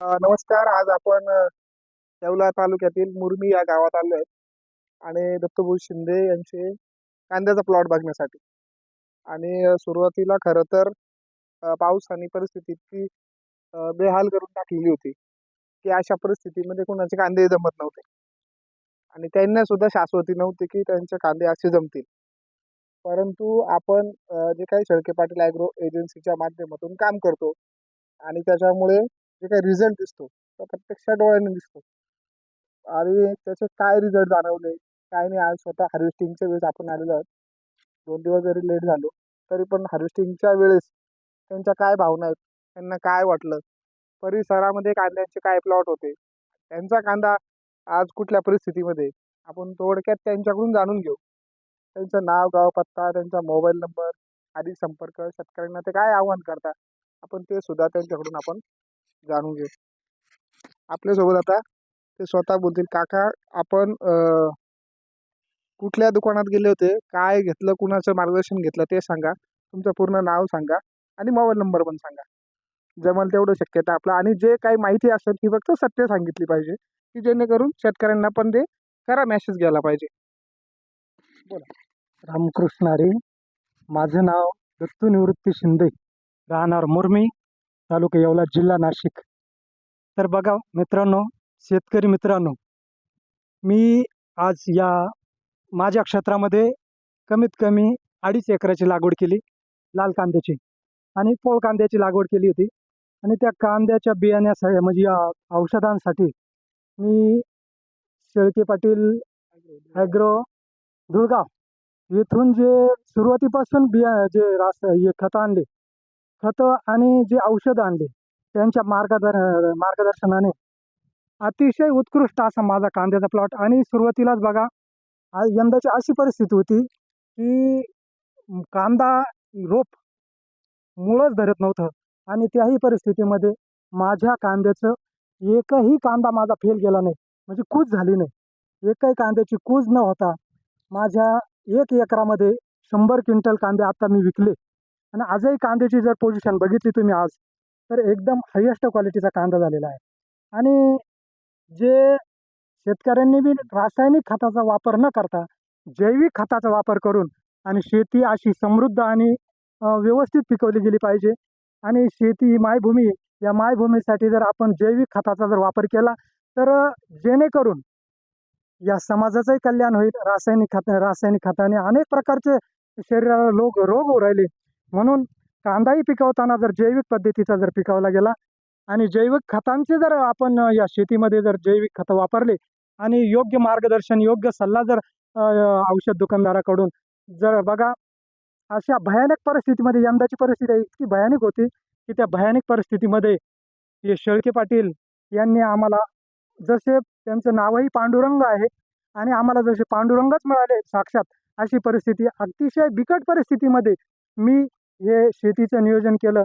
नमस्कार. आज आपण देवला येवला तालुक्यातील मुरमी या गावात आलो आहे आणि दत्तभाऊ शिंदे यांचे कांद्याचा प्लॉट बघण्यासाठी. आणि सुरुवातीला खरं तर पाऊस आणि परिस्थिती इतकी बेहाल करून टाकलेली होती की अशा परिस्थितीमध्ये कोणाचे कांदे जमत नव्हते. आणि त्यांना सुद्धा शाश्वती नव्हती की त्यांचे कांदे असे जमतील. परंतु आपण जे काही शेळके पाटील ॲग्रो एजन्सीच्या माध्यमातून काम करतो आणि त्याच्यामुळे जे काही रिझल्ट दिसतो तो प्रत्यक्ष डोळ्याने दिसतो. आणि त्याचे काय रिझल्ट जाणवले? काय नाही आज स्वतः हार्वेस्टिंगच्या वेळेस आपण आलेलो आहोत. दोन दिवस जरी लेट झालो तरी पण हार्वेस्टिंगच्या वेळेस त्यांच्या काय भावना आहेत? त्यांना काय वाटलं? परिसरामध्ये कांद्यांचे काय प्लॉट होते? त्यांचा कांदा आज कुठल्या परिस्थितीमध्ये? आपण थोडक्यात त्यांच्याकडून जाणून घेऊ. त्यांचं नाव गाव पत्ता त्यांचा मोबाईल नंबर आदी संपर्क शेतकऱ्यांना ते काय आव्हान करतात? आपण ते सुद्धा त्यांच्याकडून आपण जाणून घेऊ. आपल्यासोबत आता ते स्वतः बोलतील. काका आपण कुठल्या दुकानात गेले होते? काय घेतलं? कुणाचं मार्गदर्शन घेतलं? ते सांगा. तुमचं पूर्ण नाव सांगा. आणि मोबाईल नंबर पण सांगा. जमल तेवढं शक्यता आपलं. आणि जे काही माहिती असेल ती फक्त सत्य सांगितली पाहिजे. की जेणेकरून शेतकऱ्यांना पण ते खरा मेसेज घ्यायला पाहिजे. रामकृष्ण हरी. माझं नाव दत्तू निवृत्ती शिंदे. राहणार मुर्मी. तालुका येवला जिल्हा नाशिक. तर बघा मित्रांनो शेतकरी मित्रांनो मी आज या माझ्या क्षेत्रामध्ये कमीत कमी अडीच एकराची लागवड केली लाल कांद्याची. आणि पोळ कांद्याची लागवड केली होती. आणि त्या कांद्याच्या बियाण्यासाठी म्हणजे या औषधांसाठी मी शेळके पाटील ॲग्रो धुळगाव येथून जे सुरुवातीपासून बिया जे रास हे खतं आणले खतं आणि जे औषधं आणले त्यांच्या मार्गदर मार्गदर्शनाने. अतिशय उत्कृष्ट असा माझा कांद्याचा प्लॉट आणि सुरुवातीलाच बघा यंदाची अशी परिस्थिती होती की कांदा रोप मुळंच धरत नव्हतं. आणि त्याही परिस्थितीमध्ये माझ्या कांद्याचं एकही कांदा माझा फेल गेला नाही. म्हणजे कूच झाली नाही. एकही कांद्याची कूज न होता माझ्या एक एकरामध्ये शंभर क्विंटल कांदे आता मी विकले. आणि आजही कांद्याची जर पोझिशन बघितली तुम्ही आज तर एकदम हायेस्ट क्वालिटीचा कांदा झालेला आहे. आणि जे शेतकऱ्यांनी बी रासायनिक खताचा वापर न करता जैविक खताचा वापर करून आणि शेती अशी समृद्ध आणि व्यवस्थित पिकवली गेली पाहिजे. आणि शेती ही मायभूमी या मायभूमीसाठी जर आपण जैविक खताचा जर वापर केला तर जेणेकरून या समाजाचंही कल्याण होईल. रासायनिक खत रासायनिक खताने अनेक प्रकारचे शरीराला लोक रोग होऊ राहिले. म्हणून कांदाही पिकवताना जर जैविक पद्धतीचा जर पिकवला गेला आणि जैविक खतांचे जर आपण या शेतीमध्ये जर जैविक खतं वापरले आणि योग्य मार्गदर्शन योग्य सल्ला जर औषध दुकानदाराकडून जर बघा अशा भयानक परिस्थितीमध्ये यंदाची परिस्थिती इतकी भयानक होती की त्या भयानक परिस्थितीमध्ये हे शेळके पाटील यांनी आम्हाला जसे त्यांचं नावही पांडुरंग आहे आणि आम्हाला जसे पांडुरंगच मिळाले साक्षात अशी परिस्थिती अतिशय बिकट परिस्थितीमध्ये मी हे शेतीचं नियोजन केलं.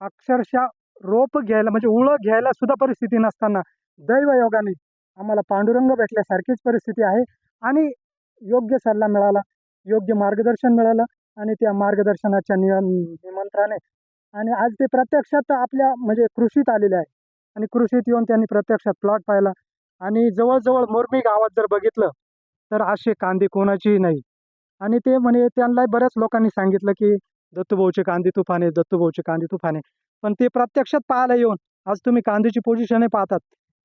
अक्षरशः रोप घ्यायला म्हणजे उळं घ्यायला सुद्धा परिस्थिती नसताना दैवयोगाने आम्हाला पांडुरंग भेटल्यासारखीच परिस्थिती आहे आणि योग्य सल्ला मिळाला योग्य मार्गदर्शन मिळालं आणि त्या मार्गदर्शनाच्या निय निमंत्राने आणि आज ते प्रत्यक्षात आपल्या म्हणजे कृषीत आलेले आहे आणि कृषीत येऊन त्यांनी प्रत्यक्षात प्लॉट पाहिला आणि जवळजवळ मोरमी गावात जर बघितलं तर असे कांदे कोणाचेही नाही. आणि ते म्हणे त्यांना बऱ्याच लोकांनी सांगितलं की दत्तूभाऊचे कांदे तुफाने दत्तूभाऊचे कांदे तुफाने. पण ते प्रत्यक्षात पाहायला येऊन आज तुम्ही कांद्याची पोझिशनही पाहतात.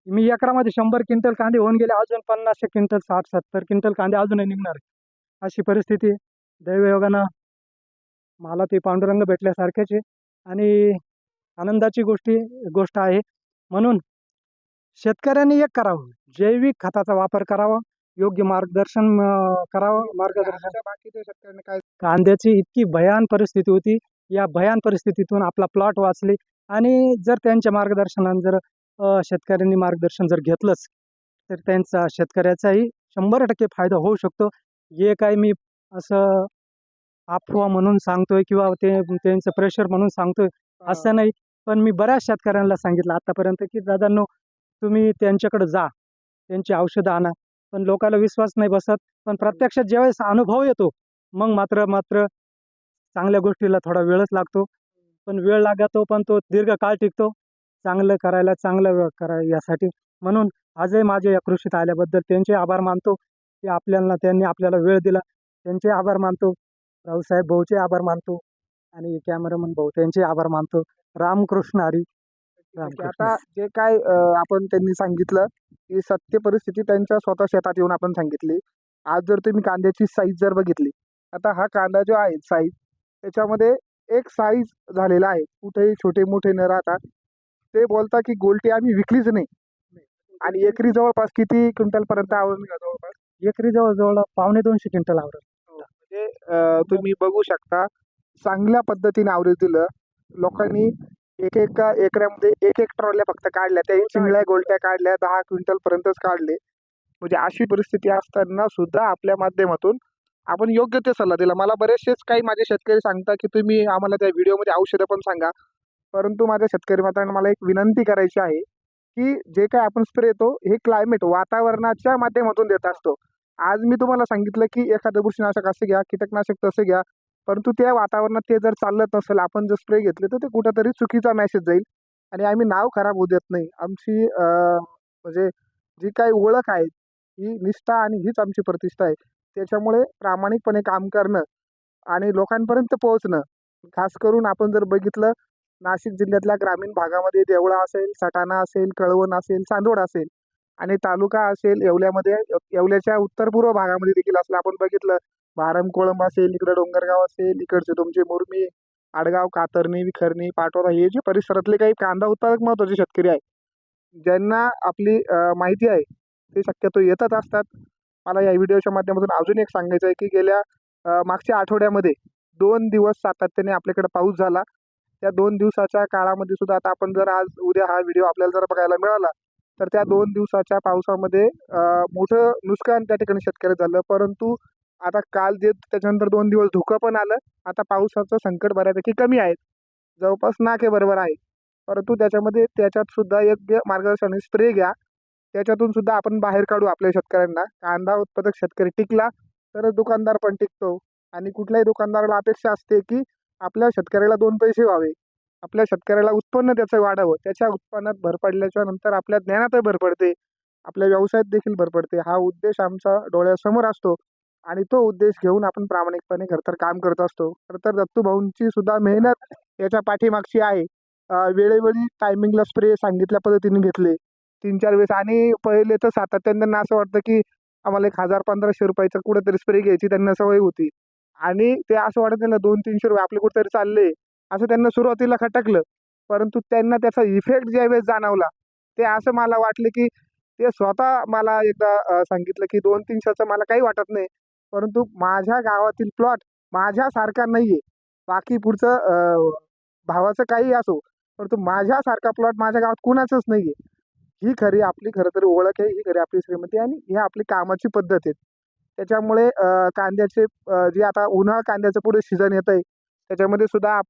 मी एकरामध्ये शंभर क्विंटल कांदे होऊन गेले अजून पन्नासशे क्विंटल साठ सत्तर क्विंटल कांदे अजूनही निघणार. अशी परिस्थिती दैवयोगानं मला ते पांडुरंग भेटल्यासारख्याचे आणि आनंदाची गोष्टी गोष्ट आहे. म्हणून शेतकऱ्यांनी एक करावं. जैविक खताचा वापर करावा. योग्य मार्गदर्शन करावं मार्गदर्शन आता बाकीच्या शेतकऱ्यांना काय कांद्याची इतकी भयान परिस्थिती होती. या भयान परिस्थितीतून आपला प्लॉट वाचले आणि जर त्यांच्या मार्गदर्शनाने जर शेतकऱ्यांनी मार्गदर्शन जर घेतलंच तर त्यांचा शेतकऱ्याचाही शंभर टक्के फायदा होऊ शकतो. हे काय मी असं अफवा म्हणून सांगतोय किंवा ते त्यांचं प्रेशर म्हणून सांगतोय असं नाही. पण मी बऱ्याच शेतकऱ्यांना सांगितलं आतापर्यंत की दादांनो तुम्ही त्यांच्याकडे जा. त्यांची औषधं आणा. पण लोकांना विश्वास नाही बसत. पण प्रत्यक्षात ज्यावेळेस अनुभव येतो मग मात्र मात्र चांगल्या गोष्टीला थोडा वेळच लागतो. पण वेळ लागतो पण तो दीर्घकाळ टिकतो. चांगलं करायला चांगलं करा यासाठी. म्हणून आजही माझे या कृषीत आल्याबद्दल त्यांचे आभार मानतो. की आपल्याला त्यांनी आपल्याला वेळ दिला. त्यांचे आभार मानतो. रावसाहेब भाऊचे आभार मानतो. आणि कॅमेरामन भाऊ त्यांचे आभार मानतो. रामकृष्ण हरी. आता जे काय आपण त्यांनी सांगितलं की सत्य परिस्थिती त्यांच्या स्वतः शेतात येऊन आपण सांगितली. आज जर तुम्ही कांद्याची साईज जर बघितली आता हा कांदा जो आहे साईज त्याच्यामध्ये एक साईज झालेला आहे. कुठेही छोटे मोठे न राहता. ते बोलता की गोलटी आम्ही विकलीच नाही. आणि एकरी जवळपास किती क्विंटल पर्यंत आवरून जवळपास? एकरी जवळजवळ पावणे दोनशे क्विंटल आवडेल म्हणजे अं, तुम्ही बघू शकता चांगल्या पद्धतीने आवरेज दिलं. लोकांनी एक एक एकरामध्ये एक एक ट्रॉल्या फक्त काढल्या. त्या चिंगळ्या गोलट्या काढल्या दहा क्विंटल पर्यंतच काढले. म्हणजे अशी परिस्थिती असताना सुद्धा आपल्या माध्यमातून आपण योग्य ते सल्ला दिला. मला बरेचसेच काही माझे शेतकरी सांगता की तुम्ही आम्हाला त्या व्हिडिओमध्ये औषधं पण सांगा. परंतु माझ्या शेतकरी मित्रांनो मला एक विनंती करायची आहे की जे काय आपण स्प्रे येतो हे क्लायमेट वातावरणाच्या माध्यमातून देत असतो. आज मी तुम्हाला सांगितलं की एखादं बुरशीनाशक असं घ्या कीटकनाशक तसं घ्या. परंतु त्या वातावरणात ते जर चालत नसेल आपण जर स्प्रे घेतले तर ते कुठंतरी चुकीचा मॅसेज जाईल. आणि आम्ही नाव खराब होऊ देत नाही. आमची म्हणजे जी काही ओळख आहे ही निष्ठा आणि हीच आमची प्रतिष्ठा आहे. त्याच्यामुळे प्रामाणिकपणे काम करणं आणि लोकांपर्यंत पोहोचणं. खास करून आपण जर बघितलं नाशिक जिल्ह्यातल्या ग्रामीण भागामध्ये देवळा असेल सटाणा असेल कळवण असेल चांदोड असेल आणि तालुका असेल येवल्यामध्ये येवल्याच्या उत्तर पूर्व भागामध्ये देखील असलं आपण बघितलं भारमकोळंब असेल इकडं डोंगरगाव असेल इकडचे तुमचे मुरमी आडगाव कातरणी विखरणी पाटोदा हे जे परिसरातले काही कांदा उत्पादक महत्त्वाचे शेतकरी आहे ज्यांना आपली माहिती आहे ते शक्यतो येतच असतात. मला या व्हिडिओच्या माध्यमातून अजून एक सांगायचं आहे की गेल्या मागच्या आठवड्यामध्ये दोन दिवस सातत्याने आपल्याकडे पाऊस झाला. त्या दोन दिवसाच्या काळामध्ये सुद्धा आता आपण जर आज उद्या हा व्हिडिओ आपल्याला जर बघायला मिळाला तर त्या दोन दिवसाच्या पावसामध्ये मोठं नुकसान त्या ठिकाणी शेतकरी झालं. परंतु आता काल जे त्याच्यानंतर दोन दिवस धुकं पण आलं आता पावसाचं संकट बऱ्यापैकी कमी आहे. जवळपास नाके बरोबर आहे. परंतु त्याच्यामध्ये त्याच्यात सुद्धा योग्य मार्गदर्शन स्प्रे घ्या. त्याच्यातून सुद्धा आपण बाहेर काढू आपल्या शेतकऱ्यांना. कांदा उत्पादक शेतकरी टिकला तरच दुकानदार पण टिकतो. आणि कुठल्याही दुकानदाराला अपेक्षा असते की आपल्या शेतकऱ्याला दोन पैसे व्हावे. आपल्या शेतकऱ्याला उत्पन्न त्याचं वाढावं. त्याच्या उत्पन्नात भर पडल्याच्या नंतर आपल्या ज्ञानातही भर पडते. आपल्या व्यवसायात देखील भर पडते. हा उद्देश आमचा डोळ्यासमोर असतो. आणि तो उद्देश घेऊन आपण प्रामाणिकपणे खरं तर काम करत असतो. खरं तर दत्तू भाऊंची सुद्धा मेहनत याच्या पाठीमागची आहे. वेळेवेळी वेळोवेळी टायमिंगला स्प्रे सांगितल्या पद्धतीने घेतले. तीन चार वेळेस आणि पहिले तर सातत्याने त्यांना असं वाटतं की आम्हाला एक हजार पंधराशे रुपयाचं कुठेतरी स्प्रे घ्यायची त्यांना सवय होती. आणि ते असं वाटत त्यांना दोन तीनशे रुपये आपले कुठेतरी चालले. असं त्यांना सुरुवातीला खटकलं. परंतु त्यांना त्याचा इफेक्ट ज्यावेळेस जाणवला ते असं मला वाटलं की ते स्वतः मला एकदा सांगितलं की दोन तीनशेचं मला काही वाटत नाही. परंतु माझ्या गावातील प्लॉट माझ्यासारखा नाही आहे बाकी पुढचं भावाचं काही असो परंतु माझ्यासारखा प्लॉट माझ्या गावात कुणाचंच नाही आहे ही खरी आपली खरं तर ओळख आहे ही खरी आपली श्रीमती आणि ही आपली कामाची पद्धत आहे. त्याच्यामुळे कांद्याचे जे आता उन्हाळा कांद्याचं पुढे सीझन येत आहे त्याच्यामध्ये सुद्धा आप-